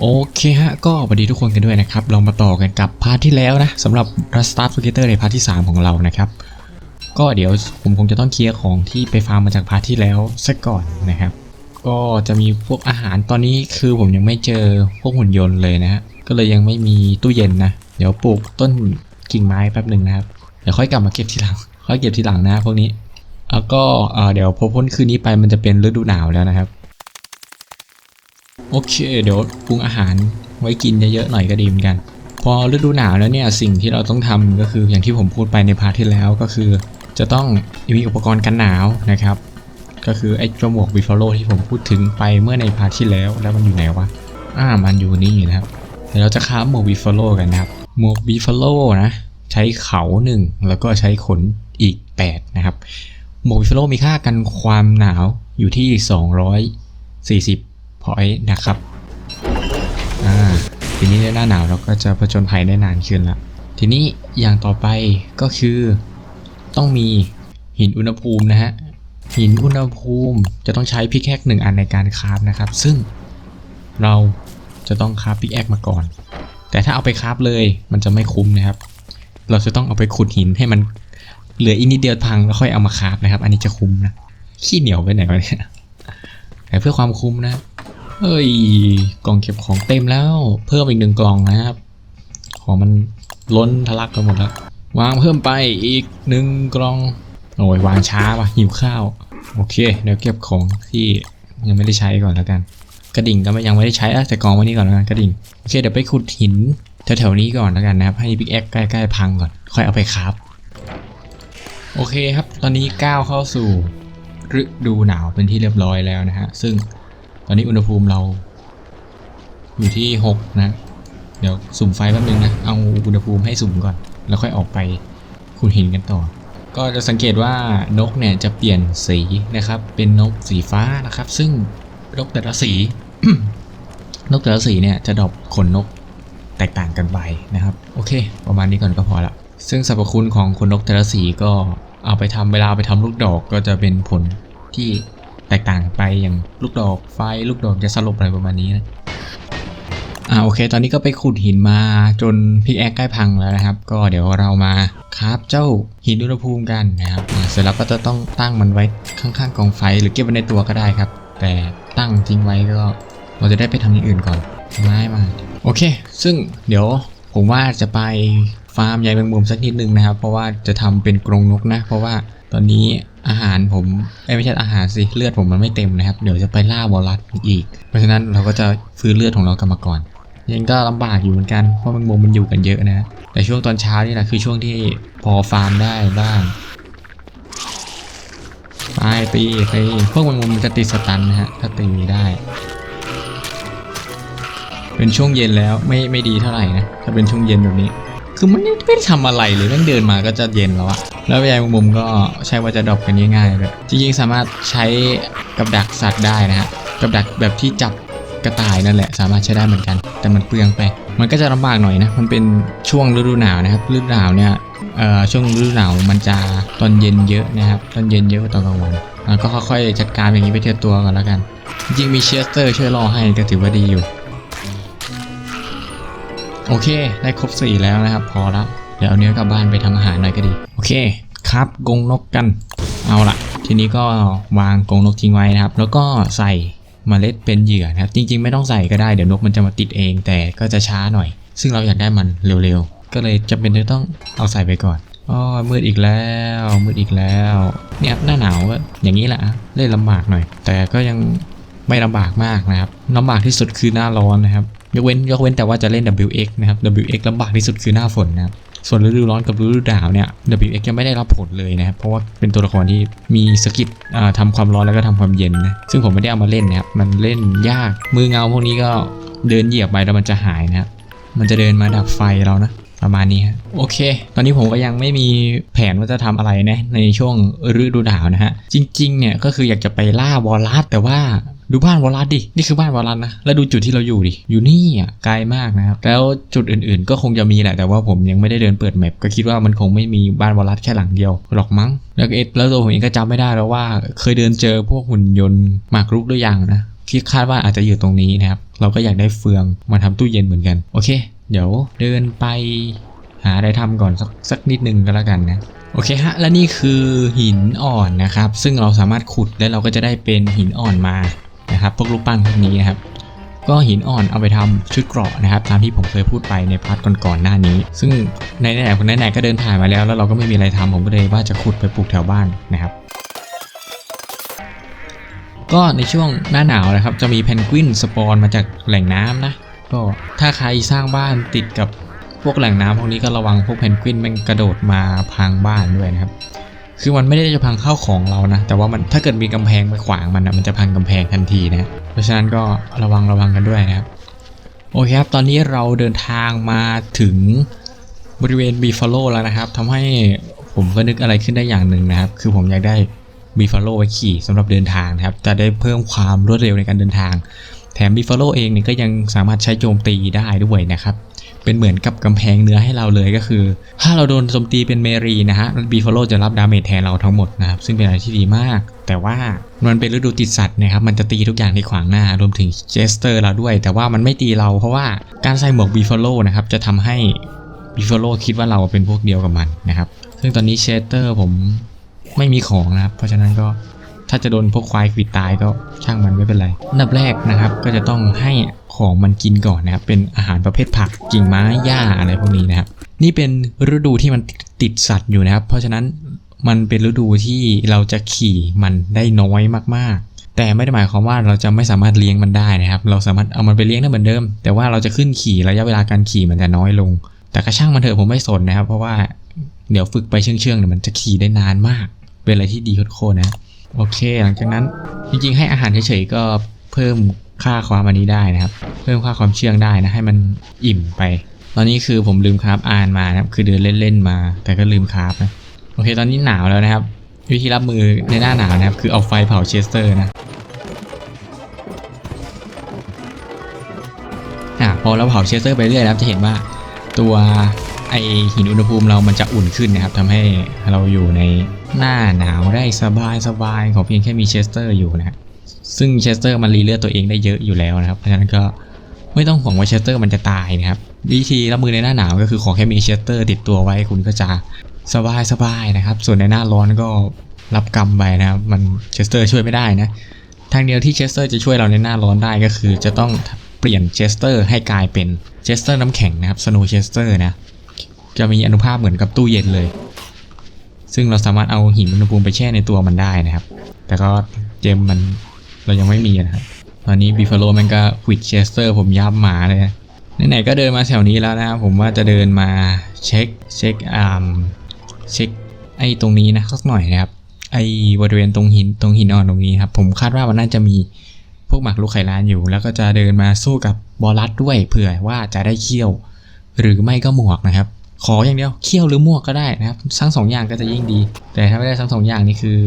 โอเคฮะ ก็สวัสดีทุกคนกันด้วยนะครับ เรามาต่อกันกับพาร์ทที่แล้วนะสำหรับ Rust Start Together ในพาร์ทที่ 3 ของเรานะครับ ก็เดี๋ยวผมคงจะต้องเคลียร์ของที่ไปฟาร์มมาจากพาร์ทที่แล้วซะก่อนนะครับ ก็จะมีพวกอาหารตอนนี้คือผมยังไม่เจอพวกหุ่นยนต์เลยนะฮะ ก็เลยยังไม่มีตู้เย็นนะ เดี๋ยวปลูกต้นกิ่งไม้แป๊บหนึ่งนะครับ เดี๋ยวค่อยกลับมาเก็บทีหลัง ค่อยเก็บทีหลังนะพวกนี้ แล้วก็เอ่อเดี๋ยวพอพ้นคืนนี้ไปมันจะเป็นฤดูหนาวแล้วนะครับ โอเค เดี๋ยวปรุงอาหารไว้กินเยอะๆหน่อยก็ดีเหมือนกัน พอฤดูหนาวแล้วเนี่ยสิ่งที่เราต้องทำก็คืออย่างที่ผมพูดไปในพาร์ทที่แล้วก็คือ จะต้องมีอุปกรณ์กันหนาวนะครับ ก็คือไอ้จมวกบิฟฟาโลที่ผมพูดถึงไปเมื่อในพาร์ทที่แล้วแล้วมันอยู่ไหนวะอ่ามันอยู่นี่นะครับเดี๋ยวเราจะค้าหมวกบิฟฟาโลกันนะครับหมวกบิฟฟาโลนะใช้เขาหนึ่งแล้วก็ใช้ขนอีก 8 นะครับหมวกบิฟฟาโลมีค่ากันความหนาวอยู่ที่ 240 พอยต์นะครับอ่าทีนี้ในหน้าหนาวเราก็จะผจญภัยได้นานขึ้นละทีนี้อย่างต่อไปก็คือต้องมีหินอุณหภูมินะฮะหินอุณหภูมิจะต้องใช้พิกแอคหนึ่งอันในการคราฟนะครับ ซึ่งเราจะต้องคราฟพิกแอคมาก่อน แต่ถ้าเอาไปคราฟเลยมันจะไม่คุ้มนะครับ เราจะต้องเอาไปขุดหินให้มันเหลืออีกนิดเดียวพังแล้วค่อยเอามาคราฟนะครับ อันนี้จะคุ้มนะขี้เหนียวไปไหนวะเนี่ยแต่เพื่อความคุ้มนะ เฮ้ย กล่องเก็บของเต็มแล้ว เพิ่มอีกหนึ่งกล่องนะครับ ของมันล้นทะลักไปหมดแล้ว วางเพิ่มไปอีกหนึ่งกล่อง โอ้ยวางช้าว่ะหิวข้าว โอเค เดี๋ยวเก็บของที่ยังไม่ได้ใช้ก่อนแล้วกัน กระดิ่งก็ยังไม่ได้ใช้แต่กองไว้นี่ก่อนแล้วกันกระดิ่ง โอเคเดี๋ยวไปขุดหินแถวๆนี้ก่อนแล้วกันนะครับ ให้พิกแอคใกล้ๆพังก่อน ค่อยเอาไปครับ โอเคครับ ตอนนี้ก้าวเข้าสู่ฤดูหนาวเป็นที่เรียบร้อยแล้วนะฮะ ซึ่ง ตอนนี้อุณหภูมิเรา อยู่ที่ 6 นะ เดี๋ยวสุ่มไฟแป๊บนึงนะ เอาอุณหภูมิให้สุ่มก่อน แล้วค่อยออกไปขุดหินกันต่อ ก็จะสังเกตว่านกเนี่ยจะเปลี่ยนสีนะครับ เป็นนกสีฟ้านะครับ ซึ่งนกแต่ละสี นกแต่ละสีเนี่ยจะดอปขนนกแตกต่างกันไปนะครับ โอเค ประมาณนี้ก่อนก็พอละ ซึ่งสรรพคุณของขนนกแต่ละสีก็เอาไปทำเวลาไปทำลูกดอกก็จะเป็นผลที่ ตกต่างไปอย่างลูกดอกไฟลูกดอกจะสลบอะไรประมาณนี้นะอ่าโอเค ตอนนี้ก็ไปขุดหินมาจนพิกแอคใกล้พังแล้วนะครับ ก็เดี๋ยวเรามาคราฟเจ้าหินอุณหภูมิกันนะครับเสร็จแล้วก็จะต้องตั้งมันไว้ข้างๆกองไฟหรือเก็บไว้ในตัวก็ได้ครับ แต่ตั้งทิ้งไว้ก็เราจะได้ไปทำอย่างอื่นก่อนง่ายมากโอเค ซึ่งเดี๋ยวผมว่าจะไปฟาร์มใยแมงมุมสักนิดนึงนะครับ เพราะว่าจะทำเป็นกรงนกนะ เพราะว่าตอนนี้ อาหารผมไม่ใช่อาหารสิเลือดผมมันไม่เต็มนะครับ เดี๋ยวจะไปล่าวอลลัสอีก เพราะฉะนั้นเราก็จะฟื้นเลือดของเรากลับมาก่อน ยังก็ลำบากอยู่เหมือนกันเพราะมงมุมมันอยู่กันเยอะนะแต่ช่วงตอนเช้านี่แหละคือช่วงที่พอฟาร์มได้บ้างไปตีตีพวกมงมุมมันจะติดสตันนะฮะถ้าตีได้ เป็นช่วงเย็นแล้วไม่ไม่ดีเท่าไหร่นะถ้าเป็นช่วงเย็นแบบนี้ คือมันไม่ได้ทำอะไรเลยแม่งเดินมาก็จะเย็นแล้วอะ แล้วใยมุมก็ใช่ว่าจะดรอปกันง่ายๆเลยจริงๆสามารถใช้กับดักสัตว์ได้นะฮะกับดักแบบที่จับกระต่ายนั่นแหละสามารถใช้ได้เหมือนกัน แต่มันเปลืองไป มันก็จะลำบากหน่อยนะ มันเป็นช่วงฤดูหนาวนะครับฤดูหนาวเนี่ยช่วงฤดูหนาวมันจะตอนเย็นเยอะนะครับตอนเย็นเยอะกว่าตอนกลางวันก็ค่อยๆจัดการอย่างนี้ไปเทียบตัวกันแล้วกันจริงมีเชสเตอร์ช่วยรอให้ก็ถือว่าดีอยู่ โอเค ได้ครบ4แล้วนะครับ พอแล้ว เดี๋ยวเอาเนื้อกลับบ้านไปทำอาหารหน่อยก็ดี โอเคครับกงนกกัน เอาละทีนี้ก็วางกงนกทิ้งไว้นะครับ แล้วก็ใส่เมล็ดเป็นเหยื่อนะครับ จริง ๆ ไม่ต้องใส่ก็ได้เดี๋ยวนกมันจะมาติดเอง แต่ก็จะช้าหน่อย ซึ่งเราอยากได้มันเร็วๆ ก็เลยจำเป็นที่ต้องเอาใส่ไปก่อนอ๋อมืดอีกแล้ว มืดอีกแล้ว เนี่ยหน้าหนาวก็อย่างนี้แหละเล่นลำบากหน่อย แต่ก็ยังไม่ลำบากมากนะครับลำบากที่สุดคือหน้าร้อนนะครับ ยกเว้นยกเว้นแต่ว่าจะเล่น WX นะครับ WX ลำบากที่สุดคือหน้าฝนนะครับ ส่วนฤดูร้อนกับฤดูหนาวเนี่ย WX ยังไม่ได้รับผลเลยนะครับ เพราะว่าเป็นตัวละครที่มีสกิลอ่าทำความร้อนแล้วก็ทำความเย็นนะ ซึ่งผมไม่ได้เอามาเล่นนะครับ มันเล่นยาก มือเงาพวกนี้ก็เดินเหยียบไปแล้วมันจะหายนะครับ มันจะเดินมาดับไฟเรานะประมาณนี้ฮะโอเค ตอนนี้ผมก็ยังไม่มีแผนว่าจะทำอะไรนะในช่วงฤดูหนาวนะฮะ จริงๆเนี่ยก็คืออยากจะไปล่าวอลลัสแต่ว่า ดูบ้านวอลลัสดิ นี่คือบ้านวอลลัสนะ แล้วดูจุดที่เราอยู่ดิ อยู่นี่อะ ไกลมากนะครับ แล้วจุดอื่นๆ ก็คงจะมีแหละ แต่ว่าผมยังไม่ได้เดินเปิดแมป ก็คิดว่ามันคงไม่มีบ้านวอลลัสแค่หลังเดียวหรอกมั้ง แล้วเอ็ดแล้วตัวผมเองก็จำไม่ได้แล้วว่า เคยเดินเจอพวกหุ่นยนต์มากรุกหรือยังนะ ที่คาดว่าอาจจะอยู่ตรงนี้นะครับ เราก็อยากได้เฟืองมาทำตู้เย็นเหมือนกัน โอเค เดี๋ยวเดินไปหาอะไรทำก่อนสักสักนิดนึงก็แล้วกันนะโอเคฮะ และนี่คือหินอ่อนนะครับ ซึ่งเราสามารถขุดแล้วเราก็จะได้เป็นหินอ่อนมา นะครับพวกรูปปั้นพวกนี้นะครับก็หินอ่อนเอาไปทำชุดเกราะนะครับ ตามที่ผมเคยพูดไปในพาร์ทก่อนๆหน้านี้ ซึ่งในไหนๆคนไหนก็เดินถ่ายมาแล้ว แล้วเราก็ไม่มีอะไรทำผมก็เลยว่าจะขุดไปปลูกแถวบ้านนะครับ ก็ในช่วงหน้าหนาวนะครับ จะมีเพนกวินสปอนมาจากแหล่งน้ำนะ ก็ถ้าใครสร้างบ้านติดกับพวกแหล่งน้ำพวกนี้ก็ระวังพวกเพนกวินมันกระโดดมาพังบ้านด้วยนะครับ คือมันไม่ได้จะพังเข้าของเรานะ แต่ว่ามันถ้าเกิดมีกำแพงไปขวางมันนะมันจะพังกำแพงทันทีนะ เพราะฉะนั้นก็ระวังระวังกันด้วยนะครับ โอเคครับ ตอนนี้เราเดินทางมาถึงบริเวณบีฟ a โลแล้วนะครับทำให้ผมก็นึกอะไรขึ้นได้อย่างหนึ่งนะครับ คือผมอยากได้บีฟ a โลไว้ขี่สำหรับเดินทางนะครับ จะได้เพิ่มความรวดเร็วในการเดินทาง แถมบีฟ a โลเองเนี่ยก็ยังสามารถใช้โจมตีได้ด้วยนะครับ เป็นเหมือนกับกำแพงเนื้อให้เราเลยก็คือ ถ้าเราโดนโจมตีเป็นเมรีนะฮะบีฟ a โลจะรับดาเมจแทนเราทั้งหมดนะครับ ซึ่งเป็นอะไรที่ดีมาก แต่ว่ามันเป็นฤดูติดสัตว์นะครับ มันจะตีทุกอย่างที่ขวางหน้ารวมถึงเจสเตอร์เราด้วย แต่ว่ามันไม่ตีเราเพราะว่าการใส่หมวกบีฟ a โลนะครับจะทำให้บีฟ a โลคิดว่าเราเป็นพวกเดียวกับมันนะครับ ซึ่งตอนนี้เชสเตอร์ผมไม่มีของนะครับ เพราะฉะนั้นก็ถ้าจะโดนพวกควายควิดตายก็ช่างมันไม่เป็นไรอันดับแรกนะครับก็จะต้องให้ ของมันกินก่อนนะครับ เป็นอาหารประเภทผักกิ่งไม้หญ้าอะไรพวกนี้นะครับ นี่เป็นฤดูที่มันติดสัตว์อยู่นะครับ เพราะฉะนั้นมันเป็นฤดูที่เราจะขี่มันได้น้อยมากๆ แต่ไม่ได้หมายความว่าเราจะไม่สามารถเลี้ยงมันได้นะครับ เราสามารถเอามันไปเลี้ยงได้เหมือนเดิม แต่ว่าเราจะขึ้นขี่ระยะเวลาการขี่มันจะน้อยลง แต่ก็ช่างมันเถอะผมไม่สนนะครับ เพราะว่าเดี๋ยวฝึกไปเชื่องๆเนี่ยมันจะขี่ได้นานมาก เป็นอะไรที่ดีโคตรนะ โอเค หลังจากนั้นจริงๆ ให้อาหารเฉยๆก็เพิ่ม ค่าความอันนี้ได้นะครับ เพิ่มค่าความเชื่องได้นะให้มันอิ่มไป ตอนนี้คือผมลืมคราฟอ่านมานะครับ คือเดินเล่นๆมา แต่ก็ลืมคราฟนะโอเคตอนนี้หนาวแล้วนะครับ วิธีรับมือในหน้าหนาวนะครับ คือเอาไฟเผาเชสเตอร์นะอะพอเราเผาเชสเตอร์ไปเรื่อยนะครับจะเห็นว่าตัวไอหินอุณหภูมิเรามันจะอุ่นขึ้นนะครับทำให้เราอยู่ในหน้าหนาวได้สบายสบายๆขอเพียงแค่มีเชสเตอร์อยู่นะครับ ซึ่งเชสเตอร์มันรีเลือดตัวเองได้เยอะอยู่แล้วนะครับ เพราะฉะนั้นก็ไม่ต้องห่วงว่าเชสเตอร์มันจะตายนะครับ วิธีรับมือในหน้าหนาวก็คือขอแค่มีเชสเตอร์ติดตัวไว้คุณก็จะสบายสบายๆนะครับ ส่วนในหน้าร้อนก็รับกรรมไปนะครับ มันเชสเตอร์ช่วยไม่ได้นะ ทางเดียวที่เชสเตอร์จะช่วยเราในหน้าร้อนได้ก็คือ จะต้องเปลี่ยนเชสเตอร์ให้กลายเป็นเชสเตอร์น้ำแข็งนะครับสโนว์เชสเตอร์นะ จะมีอนุภาพเหมือนกับตู้เย็นเลย ซึ่งเราสามารถเอาหินอุณหภูมิไปแช่ในตัวมันได้นะครับ แต่ก็เจมมัน เรายังไม่มีนะครับ ตอนนี้บีฟ a โลมันก็ควิดเชสเตอร์ผมยับหมาเลยนะไหนๆก็เดินมาแถวนี้แล้วนะครับผมว่าจะเดินมาเช็คเช็คอ่าเช็คไอ้ตรงนี้นะสักหน่อยนะครับ ไอ้บริเวณตรงหินตรงหินอ่อนตรงนี้ครับผมคาดว่ามันน่าจะมีพวกหมากรุกไข่ล้านอยู่ แล้วก็จะเดินมาสู้กับบอลลัดด้วยเผื่อว่าจะได้เขี้ยว หรือไม่ก็หมวกนะครับ ขออย่างเดียวเขี้ยวหรือหมวกก็ได้นะครับทั้งสองอย่างก็จะยิ่งดี แต่ถ้าไม่ได้ทั้งสองอย่างนี่คือ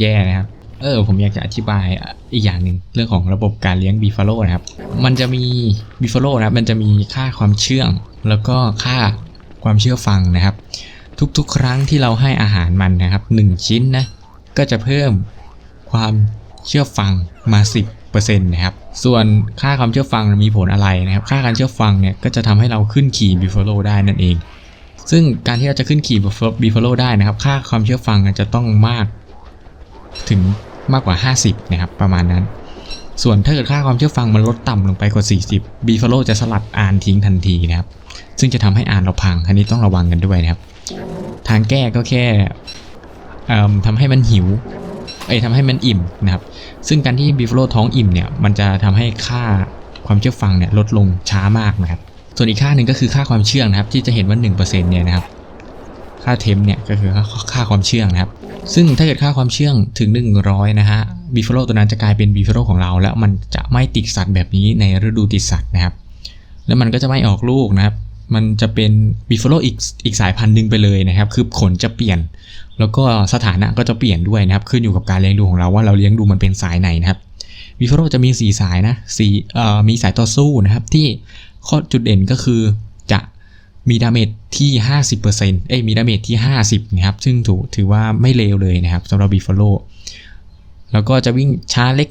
แย่นะครับ เออผมอยากจะอธิบายอีกอย่างหนึ่งเรื่องของระบบการเลี้ยงบีฟ a โลนะครับ มันจะมีบีฟ a โลนะครับมันจะมีค่าความเชื่อง แล้วก็ค่าความเชื่อฟังนะครับ ทุกๆ ครั้งที่เราให้อาหารมันนะครับหนึ่งชิ้นนะก็จะเพิ่มความเชื่อฟังมา 10%นะครับส่วนค่าความเชื่อฟังมีผลอะไรนะครับ ค่าการเชื่อฟังเนี่ยก็จะทำให้เราขึ้นขี่บีฟ a โลได้นั่นเอง ซึ่งการที่เราจะขึ้นขี่บีฟ a โลได้นะครับ ค่าความเชื่อฟังจะต้องมาก ถึงมากกว่า 50 นะครับ ประมาณนั้น ส่วนถ้าเกิดค่าความเชื่อฟังมันลดต่ำลงไปกว่า 40บีฟ a โลจะสลัดอ่านทิ้งทันทีนะครับ ซึ่งจะทำให้อ่านเราพัง อันนี้ต้องระวังกันด้วยนะครับ ทางแก้ก็แค่เอิ่มทำให้มันหิว เอ้ยทำให้มันอิ่มนะครับ ซึ่งการที่บีฟ a โลท้องอิ่มเนี่ย มันจะทำให้ค่าความเชื่อฟังเนี่ยลดลงช้ามากนะครับ ส่วนอีกค่าหนึ่งก็คือค่าความเชื่องนะครับ ที่จะเห็นว่า1%เนี่ยนะครับ ค่าเทมเนี่ยก็คือค่าความเชื่องนะครับ ซึ่งถ้าเกิดค่าความเชื่องถึง 100 นะฮะบีฟโลตัวนั้นจะกลายเป็นบีฟโลของเรา แล้วมันจะไม่ติดสัตว์แบบนี้ในฤดูติดสัตว์นะครับ แล้วมันก็จะไม่ออกลูกนะครับ มันจะเป็นบีฟโลอีกอีกสายพันธุ์หนึ่งไปเลยนะครับ คือขนจะเปลี่ยน แล้วก็สถานะก็จะเปลี่ยนด้วยนะครับ ขึ้นอยู่กับการเลี้ยงดูของเราว่าเราเลี้ยงดูมันเป็นสายไหนนะครับบีฟโลจะมี 4 สายนะสีเอ่อมีสายต่อสู้นะครับที่ข้อจุดเด่นก็คือจะ มีดาเมจที่ 50%เอ้ยมีดาเมจที่ 50นะครับซึ่งถือถือว่าไม่เลวเลยนะครับสำหรับบีฟ a โลแล้วก็จะวิ่งช้าเล็ก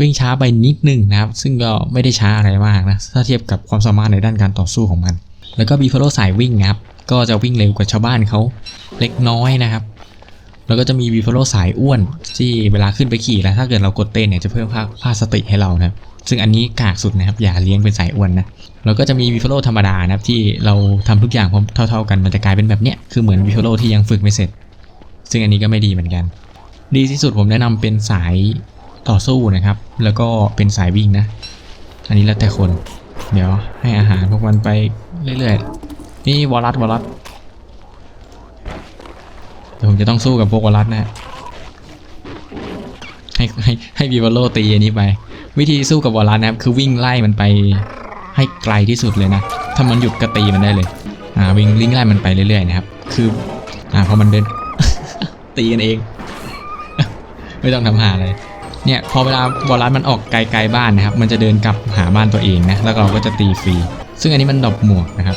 วิ่งช้าไปนิดนึงนะครับ ซึ่งก็ไม่ได้ช้าอะไรมากนะ ถ้าเทียบกับความสามารถในด้านการต่อสู้ของมัน แล้วก็บีฟาโลสายวิ่งนะครับก็จะวิ่งเร็วกว่าชาวบ้านเขาเล็กน้อยนะครับ แล้วก็จะมีบีฟาโลสายอ้วนที่เวลาขึ้นไปขี่แล้วถ้าเกิดเรากดเต้นเนี่ยจะเพิ่มค่าค่าสติให้เรานะครับ ซึ่งอันนี้กากสุดนะครับอย่าเลี้ยงเป็นสายอ้วนนะแล้วก็จะมีบีฟโลธรรมดานะครับที่เราทำทุกอย่างพร้อมเท่า ๆ กันมันจะกลายเป็นแบบเนี้ยคือเหมือนบีฟโลที่ยังฝึกไม่เสร็จ ซึ่งอันนี้ก็ไม่ดีเหมือนกัน ดีที่สุดผมแนะนำเป็นสายต่อสู้นะครับ แล้วก็เป็นสายวิ่งนะ อันนี้แล้วแต่คน เดี๋ยวให้อาหารพวกมันไปเรื่อยๆ นี่วอลลัสวอลลัสเดี๋ยวผมจะต้องสู้กับพวกวอลลัสนะฮะให้ให้ให้บีวอลโลตีอันนี้ไป วิธีสู้กับวอลลัสนะครับคือวิ่งไล่มันไปให้ไกลที่สุดเลยนะ ถ้ามันหยุดก็ตีมันได้เลย อ่าวิ่งวิ่งไล่มันไปเรื่อยๆนะครับ คือ อ่าพอมันเดิน ตีกันเอง ไม่ต้องทำหาเลยเนี่ยพอเวลาวอลลัสมันออกไกลๆบ้านนะครับ มันจะเดินกลับหาบ้านตัวเองนะ แล้วเราก็จะตีฟรี ซึ่งอันนี้มันดอปหมวกนะครับ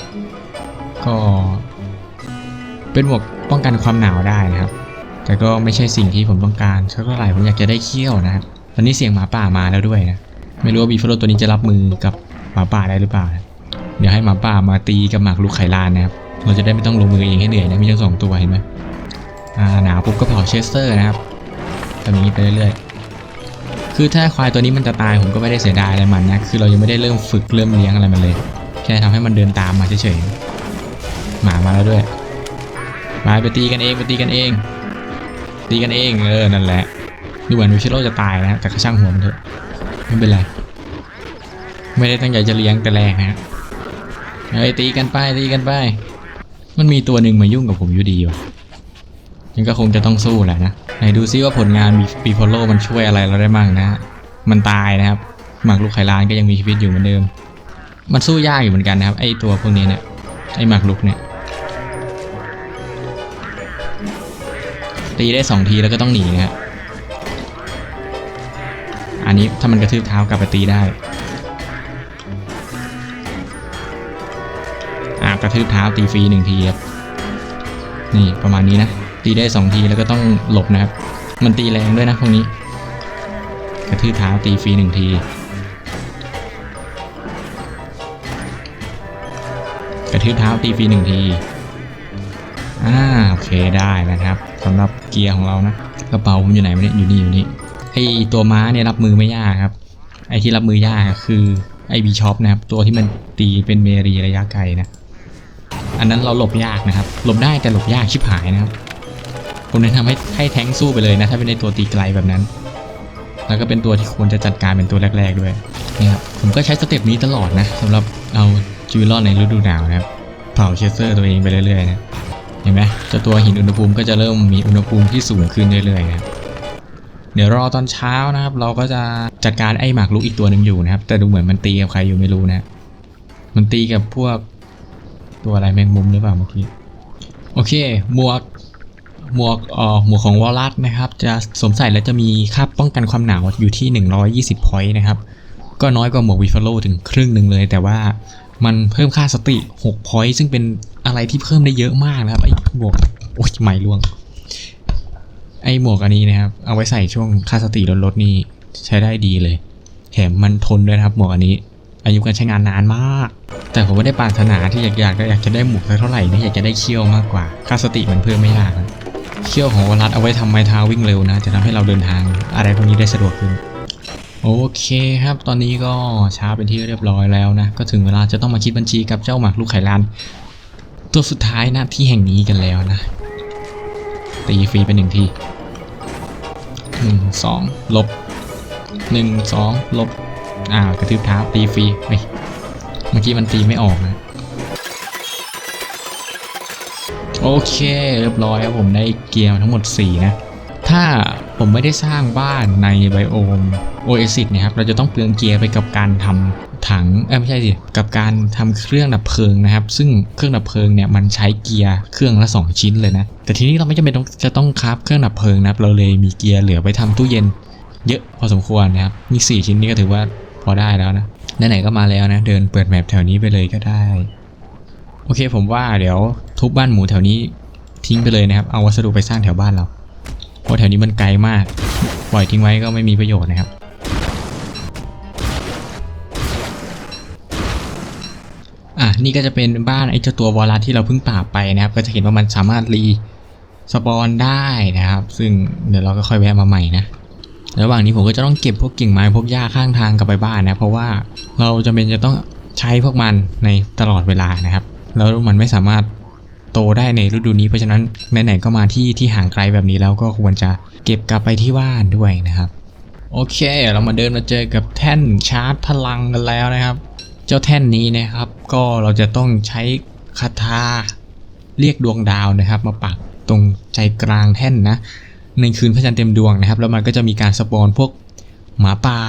ก็ เป็นหมวกป้องกันความหนาวได้นะครับ แต่ก็ไม่ใช่สิ่งที่ผมต้องการเท่าไหร่ผมอยากจะได้เขี้ยวนะครับ อนนี้เสียงหมาป่ามาแล้วด้วยนะ ไม่รู้ว่าบีฟโลตัวนี้จะรับมือกับหมาป่าได้หรือเปล่านะเดี๋ยวให้หมาป่ามาตีกับหมากรุกไขลานนะครับ เราจะได้ไม่ต้องลงมือเองให้เหนื่อยนะ มีทั้งสองตัวเห็นไหมอ่าหนาวปุ๊บก็เผาเชสเตอร์นะครับทำอย่างนี้ไปเรื่อยๆ คือถ้าควายตัวนี้มันจะตายผมก็ไม่ได้เสียดายอะไรมันนะ คือเรายังไม่ได้เริ่มฝึกเริ่มเลี้ยงอะไรมันเลย แค่ทำให้มันเดินตามมาเฉยๆ หมามาแล้วด้วย มาไปตีกันเองไปตีกันเอง ตีกันเองเออนั่นแหละ ดูเหมือนวิชิโร่จะตายนะแต่ก็ช่างหัวมันเถอะไม่เป็นไรไม่ได้ตั้งใจจะเลี้ยงแต่แรกนะฮะเฮ้ยตีกันไปตีกันไปมันมีตัวหนึ่งมายุ่งกับผมอยู่ดีว่ะยังก็คงจะต้องสู้แหละนะไหนดูซิว่าผลงานบีพอลโลมันช่วยอะไรเราได้บ้างนะ มันตายนะครับหมากลูกไขลานก็ยังมีชีวิตอยู่เหมือนเดิม มันสู้ยากอยู่เหมือนกันนะครับไอตัวพวกนี้เนี่ยไอหมากลุกเนี่ยตีได้สองทีแล้วก็ต้องหนีนะฮะ อันนี้ถ้ามันกระทืบเท้ากลับไปตีได้อ่ากระทืบเท้าตีฟรีหนึ่งทีครับนี่ประมาณนี้นะตีได้สองทีแล้วก็ต้องหลบนะครับ มันตีแรงด้วยนะพวกนี้ กระทืบเท้าตีฟรีหนึ่งที กระทืบเท้าตีฟรีหนึ่งทีอ่าโอเคได้นะครับสำหรับเกียร์ของเรานะกระเป๋าผมอยู่ไหนวะเนี่ยอยู่นี่อยู่นี่ ไอตัวม้าเนี่ยรับมือไม่ยากครับ ไอที่รับมือยากคือไอบีช็อปนะครับ ตัวที่มันตีเป็นเมรีระยะไกลนะ อันนั้นเราหลบยากนะครับ หลบได้แต่หลบยากชิบหายนะครับผมแนะนำให้ให้แท้งสู้ไปเลยนะ ถ้าเป็นในตัวตีไกลแบบนั้น แล้วก็เป็นตัวที่ควรจะจัดการเป็นตัวแรก ๆด้วยนี่ครับผมก็ใช้สเต็ปนี้ตลอดนะสำหรับเอาชีวิตรอดในฤดูหนาวนะครับ เผาเชสเซอร์ตัวเองไปเรื่อยๆนะเห็นไหมเจ้าตัวหินอุณหภูมิก็จะเริ่มมีอุณหภูมิที่สูงขึ้นเรื่อยๆนะครับ เดี๋ยวรอตอนเช้านะครับ เราก็จะจัดการไอ้หมากรุกอีกตัวหนึ่งอยู่นะครับ แต่ดูเหมือนมันตีกับใครอยู่ไม่รู้นะมันตีกับพวกตัวอะไรแมงมุมหรือเปล่าเมื่อกี้โอเคหมวกหมวกเอ่อหมวกของวอลลัสนะครับ จะสวมใส่แล้วจะมีค่าป้องกันความหนาวอยู่ที่ 120 point นะครับ ก็น้อยกว่าหมวกวิฟโลถึงครึ่งหนึ่งเลย แต่ว่ามันเพิ่มค่าสติ6 point ซึ่งเป็นอะไรที่เพิ่มได้เยอะมากนะครับไอ้หมวกโอ้ยไม่ล่วง ไอหมวกอันนี้นะครับ เอาไว้ใส่ช่วงค่าสติลดลดนี่ใช้ได้ดีเลย แถมมันทนด้วยครับหมวกอันนี้ อายุการใช้งานนานมาก แต่ผมไม่ได้ปรารถนาที่อยากอยากอยากจะได้หมวกสักเท่าไหร่นะอยากจะได้เขี้ยวมากกว่า ค่าสติมันเพิ่มไม่ยากนะเขี้ยวของวลัดเอาไว้ทำไม้เท้าวิ่งเร็วนะ จะทำให้เราเดินทางอะไรพวกนี้ได้สะดวกขึ้นโอเคครับ ตอนนี้ก็เช้าเป็นที่เรียบร้อยแล้วนะ ก็ถึงเวลาจะต้องมาคิดบัญชีกับเจ้าหมากลูกไข่ลานตัวสุดท้ายนะที่แห่งนี้กันแล้วนะ ตีฟรีไปหนึ่งทีหนึ่งสองลบหนึ่งสองลบอ้ากระทืบเท้าตีฟรีเฮ้ยเมื่อกี้มันตีไม่ออกนะ โอเค เรียบร้อยครับผมได้เกียร์ทั้งหมด 4 นะ ถ้าผมไม่ได้สร้างบ้านในไบโอมโอเอซิสนะครับ เราจะต้องเปลืองเกียร์ไปกับการทำ ถังเอ้ไม่ใช่สิกับการทำเครื่องดับเพลิงนะครับ ซึ่งเครื่องดับเพลิงเนี่ยมันใช้เกียร์เครื่องละ 2 ชิ้นเลยนะแต่ทีนี้เราไม่จำเป็นต้องจะต้องคราฟเครื่องดับเพลิงนะครับเราเลยมีเกียร์เหลือไปทำตู้เย็น เยอะพอสมควรนะครับมี 4 ชิ้นนี้ก็ถือว่าพอได้แล้วนะไหนๆก็มาแล้วนะเดินเปิดแมปแถวนี้ไปเลยก็ได้โอเคผมว่าเดี๋ยวทุบบ้านหมูแถวนี้ทิ้งไปเลยนะครับ เอาวัสดุไปสร้างแถวบ้านเราเพราะแถวนี้มันไกลมาก ปล่อยทิ้งไว้ก็ไม่มีประโยชน์นะครับ อะนี่ก็จะเป็นบ้านไอ้เจ้าตัววอลลัสที่เราเพิ่งปราบไปนะครับ ก็จะเห็นว่ามันสามารถรีสปอนได้นะครับ ซึ่งเดี๋ยวเราก็ค่อยแวะมาใหม่นะระหว่างนี้ผมก็จะต้องเก็บพวกกิ่งไม้พวกหญ้าข้างทางกลับไปบ้านนะเพราะว่าเราจำเป็นจะต้องใช้พวกมันในตลอดเวลานะครับ แล้วมันไม่สามารถโตได้ในฤดูนี้เพราะฉะนั้นไหนๆก็มาที่ที่ห่างไกลแบบนี้แล้วก็ควรจะเก็บกลับไปที่บ้านด้วยนะครับ โอเค เรามาเดินมาเจอกับแท่นชาร์จพลังกันแล้วนะครับ เจ้าแท่นนี้นะครับ ก็เราจะต้องใช้คาถาเรียกดวงดาวนะครับ มาปักตรงใจกลางแท่นนะ ในคืนพระจันทร์เต็มดวงนะครับ แล้วมันก็จะมีการสปอนพวกหมาป่า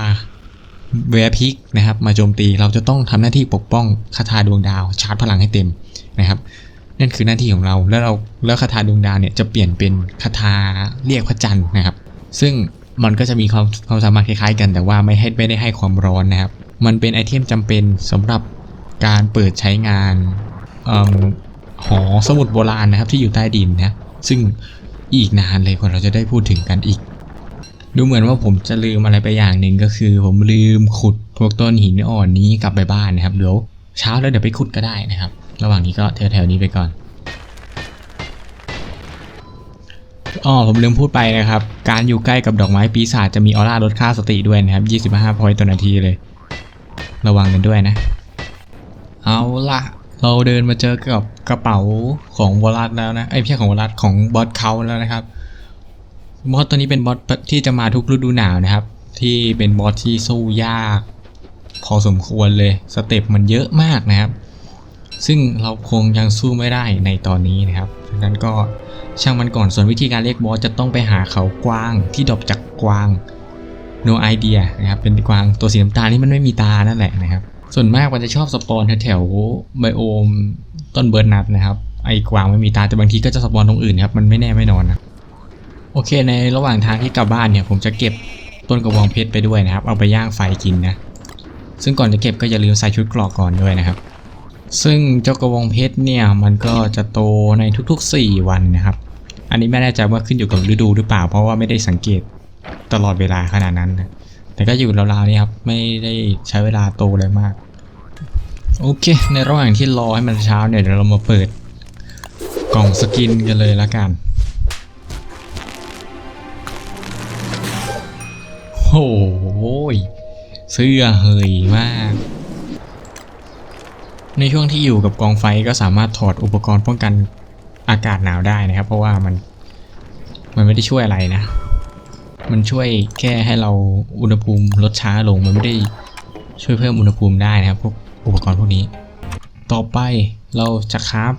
แวร์พิกนะครับ มาโจมตีเราจะต้องทำหน้าที่ปกป้องคาถาดวงดาวชาร์จพลังให้เต็มนะครับนั่นคือหน้าที่ของเราแล้วเราแล้วคาถาดวงดาวเนี่ยจะเปลี่ยนเป็นคาถาเรียกพระจันทร์นะครับ ซึ่ง มันก็จะมีความความสามารถคล้ายๆกัน แต่ว่าไม่ให้ไม่ได้ให้ความร้อนนะครับ มันเป็นไอเทมจำเป็นสำหรับการเปิดใช้งานอหอสมุดโบราณนะครับที่อยู่ใต้ดินนะซึ่งอีกนานเลยกว่าเราจะได้พูดถึงกันอีก ดูเหมือนว่าผมจะลืมอะไรไปอย่างหนึ่งก็คือ ผมลืมขุดพวกต้นหินอ่อนนี้กลับไปบ้านนะครับเดี๋ยวเช้าแล้วเดี๋ยวไปขุดก็ได้นะครับ ระหว่างนี้ก็แถวๆนี้ไปก่อน อ๋อผมลืมพูดไปนะครับ การอยู่ใกล้กับดอกไม้ปีศาจจะมีออร่าลดค่าสติด้วยนะครับ 25 พอยต์ต่อนาทีเลย ระวังกันด้วยนะ เอาละเราเดินมาเจอกับกระเป๋าของวอลัสแล้วนะไอ้ยไม่ใช่ของวอลัสของบอสเขาแล้วนะครับบอสตัวนี้เป็นบอสที่จะมาทุกฤดูหนาวนะครับ ที่เป็นบอสที่สู้ยาก พอสมควรเลยสเต็ปมันเยอะมากนะครับ ซึ่งเราคงยังสู้ไม่ได้ในตอนนี้นะครับดังนั้นก็ช่างมันก่อนส่วนวิธีการเรียกบอสจะต้องไปหาเขากวางที่ดรอปจากกวาง no idea นะครับเป็นกวางตัวสีน้ำตาลที่มันไม่มีตานั่นแหละนะครับส่วนมากมันจะชอบสปอนแถวไบโอมต้นเบิร์นัทนะครับไอ้กวางไม่มีตาแต่บางทีก็จะสปอนตรงอื่นครับมันไม่แน่ไม่นอนนะโอเค ในระหว่างทางที่กลับบ้านเนี่ยผมจะเก็บต้นกระบองเพชรไปด้วยนะครับ เอาไปย่างไฟกินนะซึ่งก่อนจะเก็บก็อย่าลืมใส่ชุดเกรอกก่อนด้วยนะครับ ซึ่งเจ้ากระบองเพชรเนี่ยมันก็จะโตในทุกๆ 4 วันนะครับ อันนี้ไม่แน่ใจว่าขึ้นอยู่กับฤดูหรือเปล่า เพราะว่าไม่ได้สังเกตตลอดเวลาขนาดนั้นนะแต่ก็อยู่ราวๆนี้ครับไม่ได้ใช้เวลาโตเลยมาก โอเค ในระหว่างที่รอให้มันเช้าเนี่ยเดี๋ยวเรามาเปิดกล่องสกินกันเลยละกันโอ้โหยเสื้อเฮยมาก ในช่วงที่อยู่กับกองไฟก็สามารถถอดอุปกรณ์ป้องกันอากาศหนาวได้นะครับ เพราะว่ามันมันไม่ได้ช่วยอะไรนะ มันช่วยแค่ให้เราอุณหภูมิลดช้าลง มันไม่ได้ช่วยเพิ่มอุณหภูมิได้นะครับพวกอุปกรณ์พวกนี้ ต่อไปเราจะคราฟ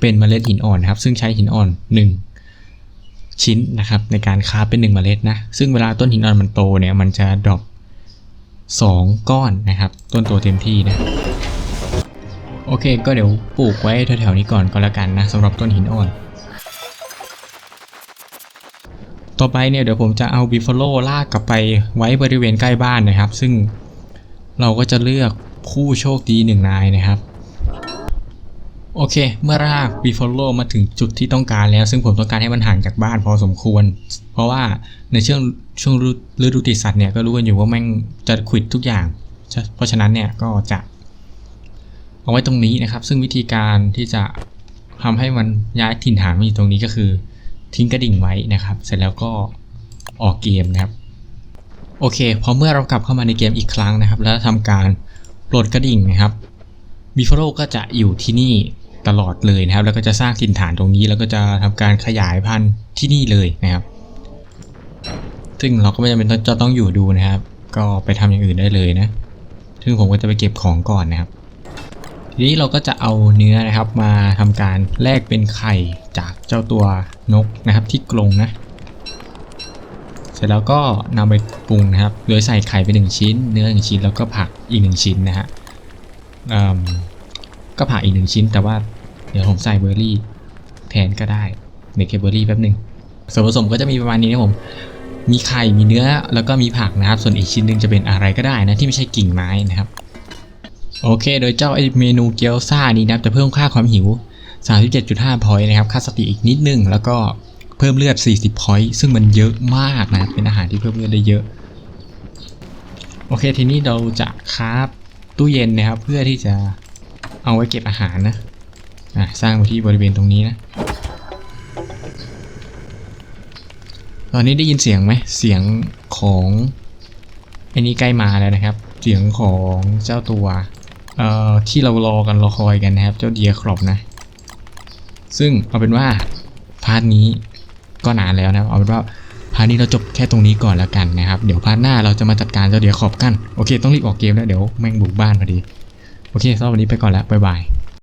เป็นเมล็ดหินอ่อนนะครับ ซึ่งใช้หินอ่อน 1 ชิ้นนะครับ ในการคราฟเป็น1เมล็ดนะ ซึ่งเวลาต้นหินอ่อนมันโตเนี่ยมันจะดรอป2ก้อนนะครับ ต้นโตเต็มที่นะ โอเค ก็เดี๋ยวปลูกไว้แถวๆนี้ก่อนก็แล้วกันนะสำหรับต้นหินอ่อน ต่อไปเนี่ยเดี๋ยวผมจะเอาบิฟฟโลลากกลับไปไว้บริเวณใกล้บ้านนะครับ ซึ่งเราก็จะเลือกผู้โชคดีหนึ่งนายนะครับ โอเค เมื่อรากบิฟฟ a โลมาถึงจุดที่ต้องการแล้ว ซึ่งผมต้องการให้มันห่างจากบ้านพอสมควร เพราะว่าในช่วงช่วงฤดูติดสัตว์เนี่ยก็รู้กันอยู่ว่าแม่งจะขิดทุกอย่าง เพราะฉะนั้นเนี่ยก็จะ เอาไว้ตรงนี้นะครับ ซึ่งวิธีการที่จะทำให้มันย้ายถิ่นฐานมาอยู่ตรงนี้ก็คือ ทิ้งกระดิ่งไว้นะครับ เสร็จแล้วก็ออกเกมนะครับ โอเคพอเมื่อเรากลับเข้ามาในเกมอีกครั้งนะครับ แล้วทำการปลดกระดิ่งนะครับบิฟโ a ก็จะอยู่ที่นี่ตลอดเลยนะครับ แล้วก็จะสร้างถิ่นฐานตรงนี้ แล้วก็จะทำการขยายพันธุ์ที่นี่เลยนะครับ ซึ่งเราก็ไม่จำเป็นจะต้องอยู่ดูนะครับ ก็ไปทำอย่างอื่นได้เลยนะ ซึ่งผมก็จะไปเก็บของก่อนนะครับ ทีนี้เราก็จะเอาเนื้อนะครับมาทำการแลกเป็นไข่จากเจ้าตัวนกนะครับที่กรงนะ เสร็จแล้วก็นำไปปรุงนะครับ โดยใส่ไข่ไปหนึ่งชิ้น เนื้อหนึ่งชิ้นแล้วก็ผักอีกหนึ่งชิ้นนะฮะอืมก็ผักอีกหนึ่งชิ้น แต่ว่าเดี๋ยวผมใส่เบอร์รี่แทนก็ได้เดี๋ยวเก็บเบอร์รี่แป๊บหนึ่งส่วนผสมก็จะมีประมาณนี้นะผม มีไข่ มีเนื้อ แล้วก็มีผักนะครับ ส่วนอีกชิ้นหนึ่งจะเป็นอะไรก็ได้นะที่ไม่ใช่กิ่งไม้นะครับ โอเค โดยเจ้าไอเมนูเกี๊ยวซ่านี้นะครับจะเพิ่มค่าความหิว 37.5 พอยต์นะครับ ค่าสติอีกนิดนึง แล้วก็เพิ่มเลือด 40 พอยต์ซึ่งมันเยอะมากนะ เป็นอาหารที่เพิ่มเลือดได้เยอะ โอเค ทีนี้เราจะคราฟตู้เย็นนะครับ เพื่อที่จะเอาไว้เก็บอาหารนะอะสร้างไว้ที่บริเวณตรงนี้นะ ตอนนี้ได้ยินเสียงไหม เสียงของไอ้นี่ใกล้มาแล้วนะครับ เสียงของเจ้าตัว เอ่อที่เรารอกันรอคอยกันนะครับ เจ้าเดียครอบนะ ซึ่งเอาเป็นว่าพาร์ทนี้ก็นานแล้วนะเอาเป็นว่าพาร์ทนี้เราจบแค่ตรงนี้ก่อนแล้วกันนะครับ เดี๋ยวพาร์ทหน้าเราจะมาจัดการเจ้าเดียครอบกัน โอเค ต้องรีบออกเกมแล้วเดี๋ยวแม่งบุกบ้านพอดี โอเคสำหรับวันนี้ไปก่อนแล้วบ๊ายบาย